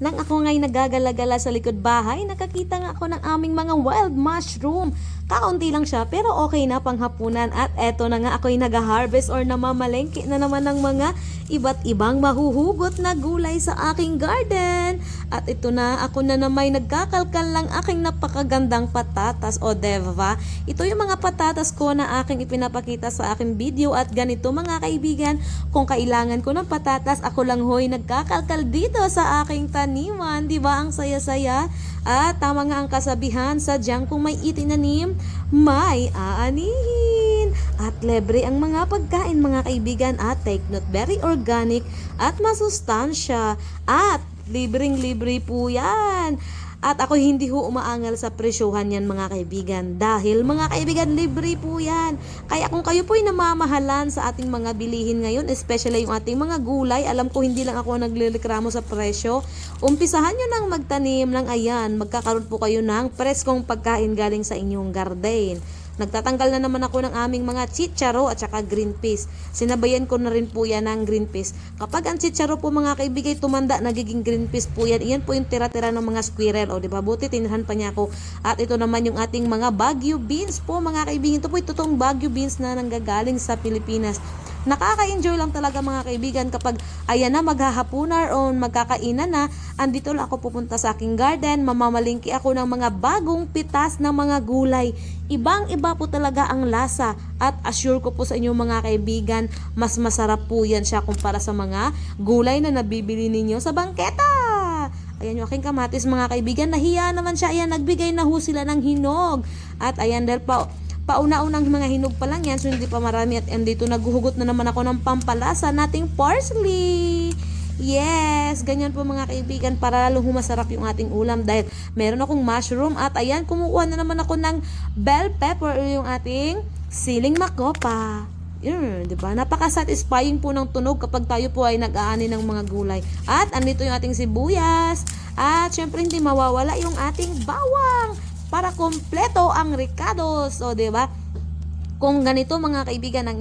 Nang ako nga'y nagagalagala sa likod bahay, nakakita nga ako ng aming mga wild mushroom. Kaunti lang siya pero okay na panghapunan at eto na nga ako'y nag-harvest or namamalengke na naman ng mga iba't ibang mahuhugot na gulay sa aking garden. At ito na, ako na naman nagkakalkal lang aking napakagandang patatas o deva. Ito yung mga patatas ko na aking ipinapakita sa aking video at ganito mga kaibigan, kung kailangan ko ng patatas, ako lang hoy nagkakalkal dito sa aking taniman. Di ba ang saya-saya? At tama nga ang kasabihan, sadyang kung may itinanim, may aanihin. At lebre ang mga pagkain mga kaibigan at take note, very organic at masustansya. At libreng-libre po yan. At ako hindi ho umaangal sa presyohan yan mga kaibigan dahil mga kaibigan libre po yan. Kaya kung kayo po ay namamahalan sa ating mga bilihin ngayon, especially yung ating mga gulay, alam ko hindi lang ako naglilikramo sa presyo, umpisahan nyo nang magtanim ng ayan, magkakaroon po kayo ng preskong pagkain galing sa inyong garden. Nagtatanggal na naman ako ng aming mga chicharo at saka green peas. Sinabayan ko na rin po yan ng green peas. Kapag ang chicharo po mga kaibigay tumanda, nagiging green peas po yan. Iyan po yung tira-tira ng mga squirrel. O di ba? Buti tinirhan pa niya ako. At ito naman yung ating mga Baguio beans po mga kaibigan. Ito po yung totoong Baguio beans na nanggagaling sa Pilipinas. Nakaka-enjoy lang talaga mga kaibigan kapag ayan na maghahapunar o magkakainan na, andito lang ako pupunta sa aking garden, mamamalingki ako ng mga bagong pitas ng mga gulay. Ibang iba po talaga ang lasa at assure ko po sa inyo mga kaibigan, mas masarap po yan siya kumpara sa mga gulay na nabibili ninyo sa bangketa. Ayan yung aking kamatis mga kaibigan. Nahiya naman siya. Ayan, nagbigay na ho sila ng hinog. At ayan, dahil pa, pauna-unang mga hinog pa lang yan. So, hindi pa marami. At andito, naghuhugot na naman ako ng pampalasa nating parsley. Yes, ganyan po mga kaibigan para lalong humasarap yung ating ulam dahil meron akong mushroom at ayan, kumukuha na naman ako ng bell pepper o yung ating siling makopa. Yun, di ba? Napaka-satisfying po ng tunog kapag tayo po ay nag-aani ng mga gulay. At andito yung ating sibuyas. At syempre hindi mawawala yung ating bawang para kompleto ang ricados. O, ba? Kung ganito mga kaibigan ang